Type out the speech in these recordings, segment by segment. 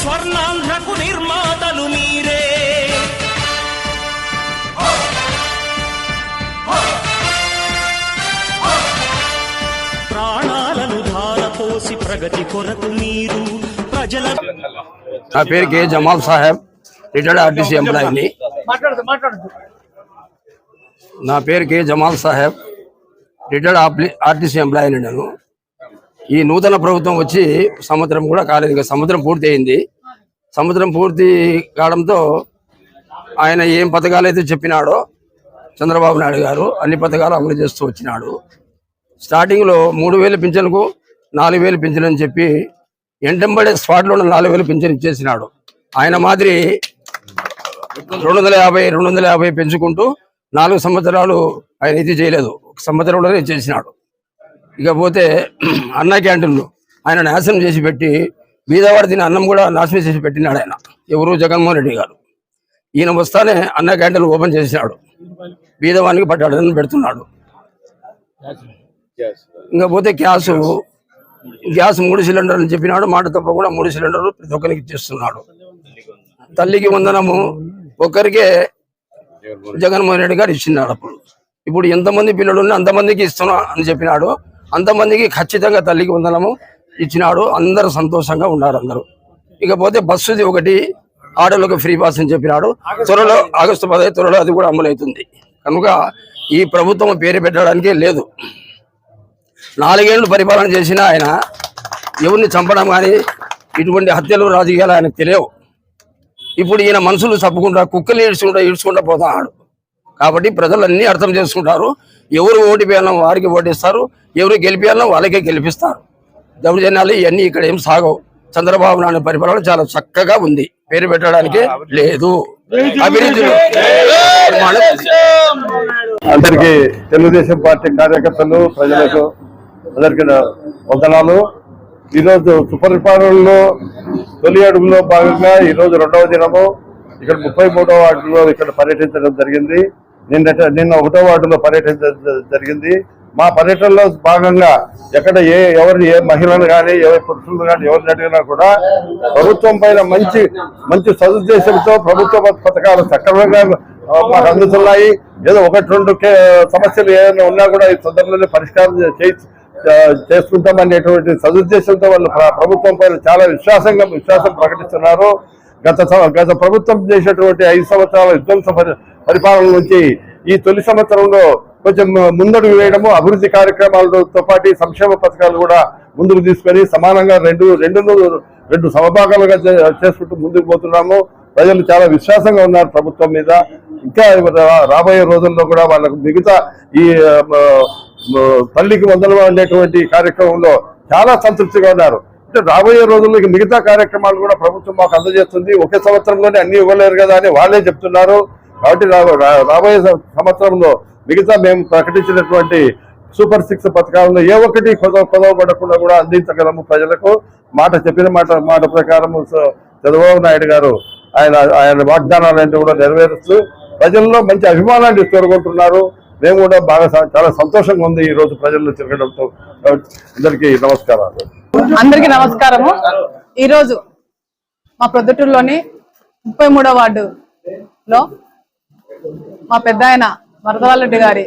స్వర్ణాంధ్రకు నిర్మాతలు మీరే. ప్రాణాలను ధారపోసి ప్రగతి కొరకు మీరు ప్రజల నా పేరు K Jamal Saheb retired RTC ఎంప్లాయీని. నా పేరు K Jamal Saheb retired RTC ఎంప్లాయీని నేను. ఈ నూతన ప్రభుత్వం వచ్చి సంవత్సరం కూడా కాలేదు. ఇంకా సంవత్సరం పూర్తి అయింది. సంవత్సరం పూర్తి కావడంతో ఆయన ఏం పథకాలు అయితే చెప్పినాడో చంద్రబాబు నాయుడు గారు అన్ని పథకాలు అమలు చేస్తూ వచ్చినాడు. స్టార్టింగ్లో మూడు వేలు పింఛన్కు నాలుగు వేలు పింఛన్ అని చెప్పి ఎంటంబడే స్పాట్లో నాలుగు వేలు పింఛన్ ఇచ్చేసినాడు. ఆయన మాదిరి రెండు వందల యాభై రెండు వందల యాభై పెంచుకుంటూ నాలుగు సంవత్సరాలు ఆయన ఇది చేయలేదు. ఒక సంవత్సరంలోనే చేసినాడు ఇకపోతే అన్న క్యాంటీన్లు ఆయన నాశనం చేసి పెట్టి బీదవాడి తిని అన్నం కూడా నాశనం చేసి పెట్టినాడు ఆయన. ఎవరు? జగన్మోహన్ రెడ్డి గారు. ఈయన వస్తానే అన్న క్యాంటీన్ ఓపెన్ చేసినాడు. బీదవానికి పట్టాడని పెడుతున్నాడు. ఇంకా పోతే గ్యాస్ గ్యాస్ మూడు సిలిండర్ అని చెప్పినాడు. మాట తప్పకుండా మూడు సిలిండర్లు ప్రతి ఒక్కరికి ఇచ్చేస్తున్నాడు. తల్లికి వందనము ఒక్కరికే జగన్మోహన్ రెడ్డి గారు ఇచ్చినాడు అప్పుడు. ఇప్పుడు ఎంతమంది పిల్లలు ఉన్నా అంతమందికి ఇస్తున్నా అని చెప్పినాడు. అంతమందికి ఖచ్చితంగా తల్లికి వందనము ఇచ్చినాడు. అందరూ సంతోషంగా ఉన్నారు అందరూ. ఇకపోతే బస్సుది ఒకటి ఆటోలకు ఫ్రీ పాస్ అని చెప్పినాడు. త్వరలో ఆగస్టు పదహైదు త్వరలో అది కూడా అమలవుతుంది. కనుక ఈ ప్రభుత్వం పేరు పెట్టడానికే లేదు. నాలుగేళ్ళు పరిపాలన చేసిన ఆయన ఎవరిని చంపడం కానీ ఇటువంటి హత్యలు రాజకీయాలు ఆయనకు తెలియవు. ఇప్పుడు ఈయన మనుషులు చప్పుకుంటా కుక్కలు ఈడ్చుకుంటా ఈడ్చుకుంటా పోతున్నాడు. కాబట్టి ప్రజలన్నీ అర్థం చేసుకుంటారు. ఎవరు ఓటు వేయాలన్నా వారికి ఓటేస్తారు ఎవరు గెలిపించాలన్నా వాళ్ళకే గెలిపిస్తారు. దౌర్జన్యాలు ఇవన్నీ ఇక్కడ ఏం సాగవు. చంద్రబాబు నాయుడు పరిపాలన చాలా చక్కగా ఉంది. పేరు పెట్టడానికి లేదు. అభివృద్ధి అందరికి తెలుగుదేశం పార్టీ కార్యకర్తలు ప్రజలకు అందరికి వందనాలు. ఈరోజు సుపరిపాలనలో తొలి అడుగులో భాగంగా ఈ రోజు రెండవ దినము. ఇక్కడ ముప్పై మూడవ వార్డులో ఇక్కడ పర్యటించడం జరిగింది. నిన్న నిన్న ఒకటో వార్డులో పర్యటన జరిగింది. మా పర్యటనలో భాగంగా ఎక్కడ ఏ ఎవరిని ఏ మహిళను కానీ ఏ పురుషులను కానీ ఎవరిని అడిగినా కూడా ప్రభుత్వం పైన మంచి మంచి సదుద్దేశంతో ప్రభుత్వ పథకాలు సక్రమంగా మాకు అందుతున్నాయి. ఏదో ఒకటి రెండు కే- సమస్యలు ఏమైనా ఉన్నా కూడా ఈ సందర్భంలో పరిష్కారం చేసుకుంటామనేటువంటి సదుద్దేశంతో వాళ్ళు ప్రభుత్వం పైన చాలా విశ్వాసంగా విశ్వాసం ప్రకటిస్తున్నారు. గత గత ప్రభుత్వం చేసినటువంటి ఐదు సంవత్సరాల విధ్వంస పరిపాలన నుంచి ఈ తొలి సంవత్సరంలో కొంచెం ముందడుగు వేయడము అభివృద్ధి కార్యక్రమాలతో పాటు సంక్షేమ పథకాలు కూడా ముందుకు తీసుకొని సమానంగా రెండు రెండు రెండు సమభాగాలుగా చేసుకుంటూ ముందుకు పోతున్నాము. ప్రజలు చాలా విశ్వాసంగా ఉన్నారు ప్రభుత్వం మీద. ఇంకా రాబోయే రోజుల్లో కూడా వాళ్ళకు మిగతా ఈ తల్లికి వందలు ఉండేటువంటి కార్యక్రమంలో చాలా సంతృప్తిగా ఉన్నారు. అంటే రాబోయే రోజుల్లో మిగతా కార్యక్రమాలు కూడా ప్రభుత్వం మాకు అందజేస్తుంది. ఒకే సంవత్సరంలోనే అన్ని ఇవ్వలేరు కదా అని వాళ్ళే చెప్తున్నారు. కాబట్టి రా- రాబోయే సంవత్సరంలో మిగతా మేము ప్రకటించినటువంటి సూపర్ సిక్స్ పథకాలను ఏ ఒక్కటి కొదవ కొదవబడకుండా కూడా అందించగలము ప్రజలకు. మాట చెప్పిన మాట మాట ప్రకారం చంద్రబాబు నాయుడు గారు ఆయన ఆయన వాగ్దానాలన్నీ కూడా నెరవేరుస్తూ ప్రజల్లో మంచి అభిమానాన్ని తోడుకుంటున్నారు. మేము కూడా బాగా చాలా సంతోషంగా ఉంది ఈ రోజు ప్రజల్లో తిరగడంతో. అందరికీ నమస్కారాలు. అందరికీ నమస్కారము. ఈరోజు మా ప్రొద్దుటూరులోని ముప్పై మూడో వార్డులో మా పెద్ద ఆయన వరదవాళ్ళరెడ్డి గారి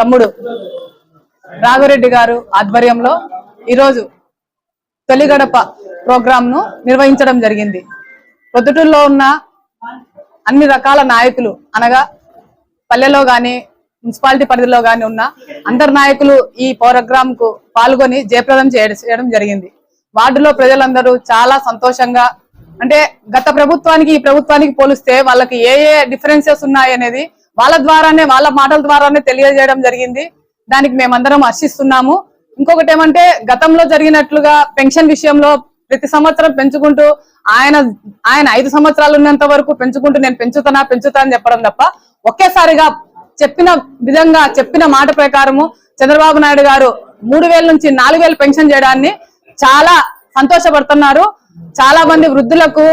తమ్ముడు రాఘవరెడ్డి గారు ఆధ్వర్యంలో ఈరోజు తొలిగడప ప్రోగ్రాంను ను నిర్వహించడం జరిగింది. పొద్దుటూరులో ఉన్న అన్ని రకాల నాయకులు అనగా పల్లెలో కానీ మున్సిపాలిటీ పరిధిలో కానీ ఉన్న అందరు నాయకులు ఈ ప్రోగ్రాంకు పాల్గొని జయప్రదం చేయడం చేయడం జరిగింది. వార్డులో ప్రజలందరూ చాలా సంతోషంగా అంటే గత ప్రభుత్వానికి ఈ ప్రభుత్వానికి పోలిస్తే వాళ్ళకి ఏ ఏ డిఫరెన్సెస్ ఉన్నాయి అనేది వాళ్ళ ద్వారానే వాళ్ళ మాటల ద్వారానే తెలియజేయడం జరిగింది. దానికి మేమందరం హర్షిస్తున్నాము ఇంకొకటి ఏమంటే గతంలో జరిగినట్లుగా పెన్షన్ విషయంలో ప్రతి సంవత్సరం పెంచుకుంటూ ఆయన ఆయన ఐదు సంవత్సరాలు ఉన్నంత వరకు పెంచుకుంటూ నేను పెంచుతానా పెంచుతా అని చెప్పడం తప్ప ఒకేసారిగా చెప్పిన విధంగా చెప్పిన మాట ప్రకారము చంద్రబాబు నాయుడు గారు మూడు వేల నుంచి నాలుగు వేలు పెన్షన్ చేయడాన్ని చాలా సంతోషపడుతున్నారు. చాలా మంది వృద్ధులకు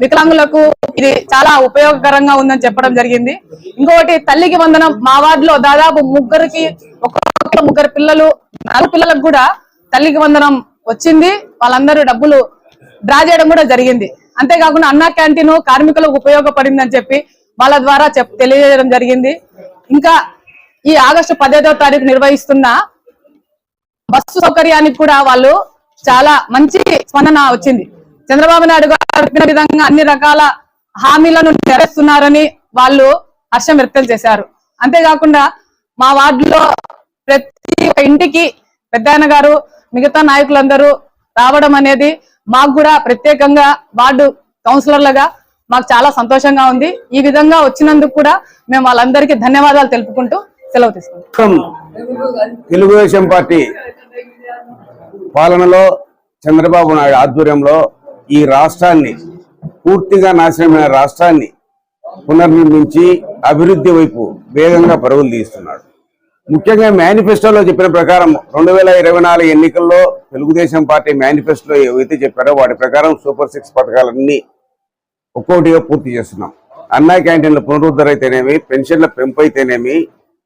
వికలాంగులకు ఇది చాలా ఉపయోగకరంగా ఉందని చెప్పడం జరిగింది. ఇంకొకటి తల్లికి వందనం మా వార్డులో దాదాపు ముగ్గురికి ఒక్కొక్క ముగ్గురు పిల్లలు నాలుగు పిల్లలకు కూడా తల్లికి వందనం వచ్చింది. వాళ్ళందరూ డబ్బులు డ్రా చేయడం కూడా జరిగింది. అంతేకాకుండా అన్నా క్యాంటీన్ కార్మికులకు ఉపయోగపడింది అని చెప్పి వాళ్ళ ద్వారా తెలియజేయడం జరిగింది. ఇంకా ఈ ఆగస్టు పదిహేదవ తారీఖు నిర్వహిస్తున్న బస్సు సౌకర్యానికి కూడా వాళ్ళు చాలా మంచి స్పందన వచ్చింది. చంద్రబాబు నాయుడు గారు విధంగా అన్ని రకాల హామీలను నెరవేరుస్తున్నారని వాళ్ళు హర్షం వ్యక్తం చేశారు. అంతేకాకుండా మా వార్డులో ప్రతి ఒక్క ఇంటికి పెద్దాయన గారు మిగతా నాయకులందరూ రావడం అనేది మాకు కూడా ప్రత్యేకంగా వార్డు కౌన్సిలర్లుగా మాకు చాలా సంతోషంగా ఉంది. ఈ విధంగా వచ్చినందుకు కూడా మేము వాళ్ళందరికీ ధన్యవాదాలు తెలుపుకుంటూ సెలవు తీసుకుంటాం తెలుగుదేశం పార్టీ పాలనలో చంద్రబాబు నాయుడు ఆధ్వర్యంలో ఈ రాష్ట్రాన్ని పూర్తిగా నాశనమైన రాష్ట్రాన్ని పునర్నిర్మించి అభివృద్ధి వైపు వేగంగా పరుగులు తీస్తున్నాడు. ముఖ్యంగా మేనిఫెస్టోలో చెప్పిన ప్రకారం రెండు వేల ఇరవై నాలుగు ఎన్నికల్లో తెలుగుదేశం పార్టీ మేనిఫెస్టోలో ఏవైతే చెప్పారో వాటి ప్రకారం సూపర్ సిక్స్ పథకాలన్నీ ఒక్కొక్కటిగా పూర్తి చేస్తున్నాం. అన్నా క్యాంటీన్ల పునరుద్ధరణ అయితేనేమి పెన్షన్ల పెంపు అయితేనేమి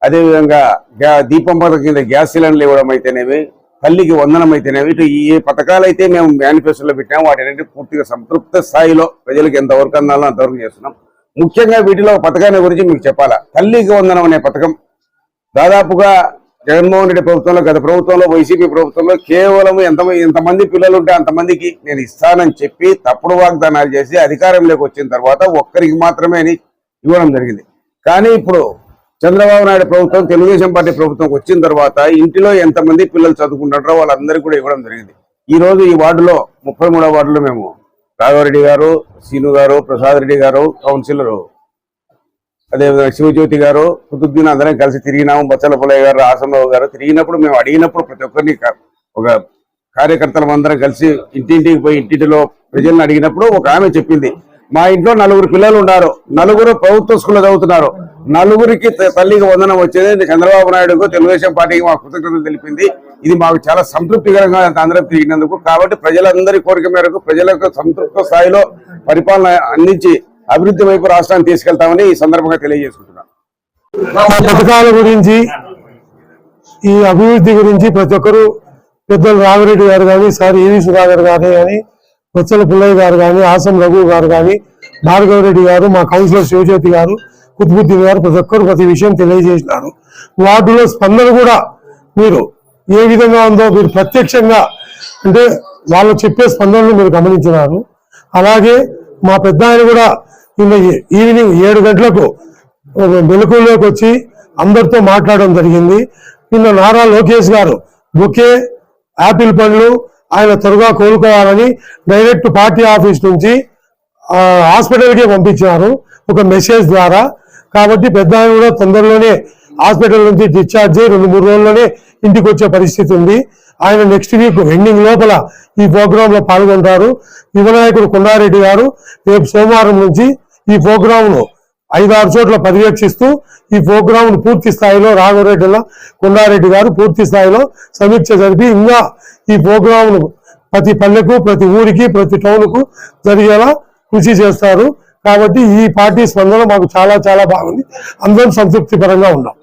అదేవిధంగా గ్యా దీపం పథకం కింద గ్యాస్ సిలిండర్లు ఇవ్వడం అయితేనేమి తల్లికి వందనం ఇటు ఏ పథకాలైతే మేము మేనిఫెస్టోలో పెట్టాము వాటి పూర్తిగా సంతృప్త స్థాయిలో ప్రజలకు ఎంతవరకు అందాలో అంతవరకు చేస్తున్నాం. ముఖ్యంగా వీటిలో పథకాన్ని గురించి మీకు చెప్పాలా? తల్లికి వందనం అనే పథకం దాదాపుగా జగన్మోహన్ రెడ్డి ప్రభుత్వంలో గత ప్రభుత్వంలో వైసీపీ ప్రభుత్వంలో కేవలం ఎంత ఎంతమంది పిల్లలు ఉంటే అంతమందికి నేను ఇస్తానని చెప్పి తప్పుడు వాగ్దానాలు చేసి అధికారంలోకి వచ్చిన తర్వాత ఒక్కరికి మాత్రమే అని ఇవ్వడం జరిగింది. కానీ ఇప్పుడు చంద్రబాబు నాయుడు ప్రభుత్వం తెలుగుదేశం పార్టీ ప్రభుత్వం వచ్చిన తర్వాత ఇంటిలో ఎంతమంది పిల్లలు చదువుకుంటారో వాళ్ళందరికీ కూడా ఇవ్వడం జరిగింది. ఈ రోజు ఈ వార్డులో ముప్పై మూడో వార్డులో మేము రాఘవరెడ్డి గారు సీను గారు ప్రసాద్ రెడ్డి గారు కౌన్సిలరు అదేవిధంగా శివజ్యోతి గారు కుతుద్దీన్ అందరం కలిసి తిరిగినాము. బచ్చల పుల్లయ్య గారు ఆసంరావు గారు తిరిగినప్పుడు మేము అడిగినప్పుడు ప్రతి ఒక్కరిని ఒక కార్యకర్తలం అందరం కలిసి ఇంటింటికి పోయి ఇంటింటిలో ప్రజలను అడిగినప్పుడు ఒక ఆమె చెప్పింది. మా ఇంట్లో నలుగురు పిల్లలు ఉన్నారు. నలుగురు ప్రభుత్వ స్కూల్లో చదువుతున్నారు. నలుగురికి తల్లికి వందనం వచ్చేది. చంద్రబాబు నాయుడుకు తెలుగుదేశం పార్టీకి మా కృతజ్ఞతలు తెలిపింది. ఇది మాకు చాలా సంతృప్తికరంగా అందరం తిరిగినందుకు. కాబట్టి ప్రజలందరి కోరిక మేరకు ప్రజలకు సంతృప్త స్థాయిలో పరిపాలన అందించి అభివృద్ధి వైపు రాష్ట్రాన్ని తీసుకెళ్తామని ఈ సందర్భంగా తెలియజేసుకుంటున్నాం. పథకాల గురించి ఈ అభివృద్ధి గురించి ప్రతి ఒక్కరూ పెద్దలు రామిరెడ్డి గారు కానీ సార్ ఈవి సుధాకర్ గారు కానీ బొత్సల పుల్లయ్య గారు కానీ ఆసం రఘు గారు కానీ భార్గవరెడ్డి గారు మా కౌన్సిలర్ శివజ్యోతి గారు కుతుబుద్దీన్ గారు ప్రతి ఒక్కరు ప్రతి విషయం తెలియజేసినారు. వాటిలో స్పందన కూడా మీరు ఏ విధంగా ఉందో మీరు ప్రత్యక్షంగా అంటే వాళ్ళు చెప్పే స్పందనలు మీరు గమనించినారు. అలాగే మా పెద్ద ఆయన కూడా నిన్న ఈవినింగ్ ఏడు గంటలకు మెలకులోకి వచ్చి అందరితో మాట్లాడడం జరిగింది. నిన్న నారా లోకేష్ గారు బొకే యాపిల్ పండ్లు ఆయన త్వరగా కోలుకోవాలని డైరెక్ట్ పార్టీ ఆఫీస్ నుంచి హాస్పిటల్కే పంపించారు. ఒక మెసేజ్ ద్వారా కాబట్టి పెద్ద ఆయన కూడా తొందరలోనే హాస్పిటల్ నుంచి డిశ్చార్జ్ అయ్యి రెండు మూడు రోజుల్లోనే ఇంటికి వచ్చే పరిస్థితి ఉంది. ఆయన నెక్స్ట్ వీక్ ఎండింగ్ లోపల ఈ ప్రోగ్రామ్లో పాల్గొంటారు. యువనాయకుడు కొండారెడ్డి గారు రేపు సోమవారం నుంచి ఈ ప్రోగ్రామ్ను ఐదారు చోట్ల పర్యవేక్షిస్తూ ఈ ప్రోగ్రామ్ను పూర్తి స్థాయిలో రాఘవరెడ్డిల కొండారెడ్డి గారు పూర్తి స్థాయిలో సమీక్ష జరిపి ఇంకా ఈ ప్రోగ్రామ్ను ప్రతి పల్లెకు ప్రతి ఊరికి ప్రతి టౌన్కు జరిగేలా కృషి చేస్తారు. కాబట్టి ఈ పార్టీ స్పందన మాకు చాలా చాలా బాగుంది. అందరం సంతృప్తికరంగా ఉన్నాం.